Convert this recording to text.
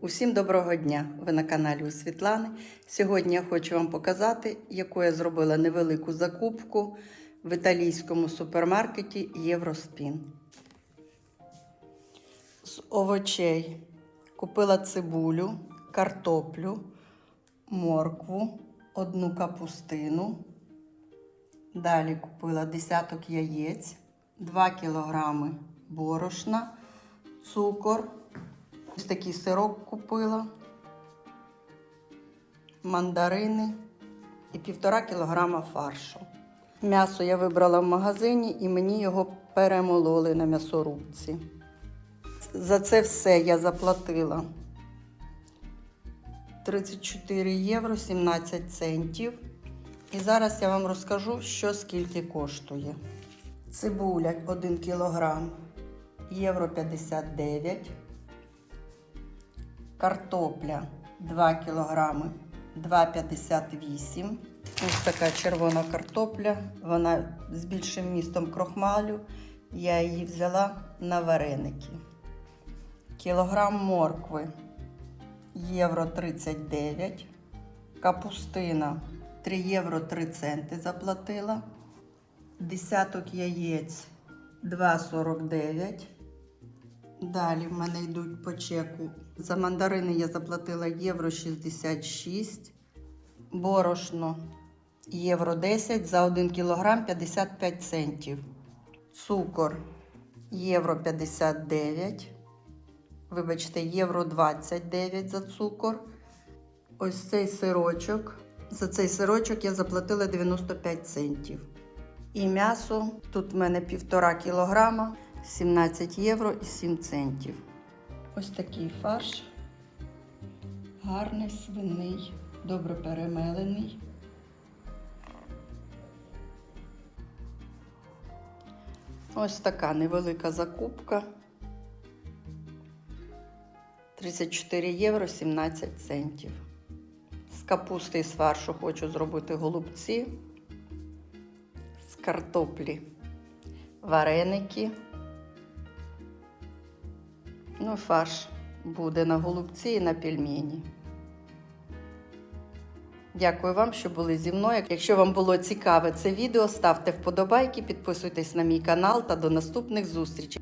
Усім доброго дня! Ви на каналі у Світлани. Сьогодні я хочу вам показати, яку я зробила невелику закупку в італійському супермаркеті Євроспін. З овочей купила цибулю, картоплю, моркву, одну капустину. Далі купила десяток яєць, 2 кілограми борошна, цукор. Ось такий сирок купила, мандарини і півтора кілограма фаршу. М'ясо я вибрала в магазині і мені його перемололи на м'ясорубці. За це все я заплатила 34 євро 17 центів. І зараз я вам розкажу, що скільки коштує. Цибуля 1 кілограм, євро 59 картопля 2 кілограми 2,58. Ось така червона картопля. Вона з більшим містом крохмалю. Я її взяла на вареники. Кілограм моркви євро 39. Капустина 3 євро 3 центи заплатила. Десяток яєць 2,49. Далі в мене йдуть по чеку. За мандарини я заплатила євро 66, борошно євро 10, за 1 кілограм 55 центів. Цукор євро 59. Вибачте, євро 29 за цукор. Ось цей сирочок. За цей сирочок я заплатила 95 центів. І м'ясо тут в мене півтора кілограма. 17 євро і 7 центів. Ось такий фарш. Гарний, свиний, добре перемелений. Ось така невелика закупка. 34 євро 17 центів. З капусти і з фаршу хочу зробити голубці. З картоплі вареники. Ну, фарш буде на голубці і на пельмені. Дякую вам, що були зі мною. Якщо вам було цікаве це відео, ставте вподобайки, підписуйтесь на мій канал та до наступних зустрічей.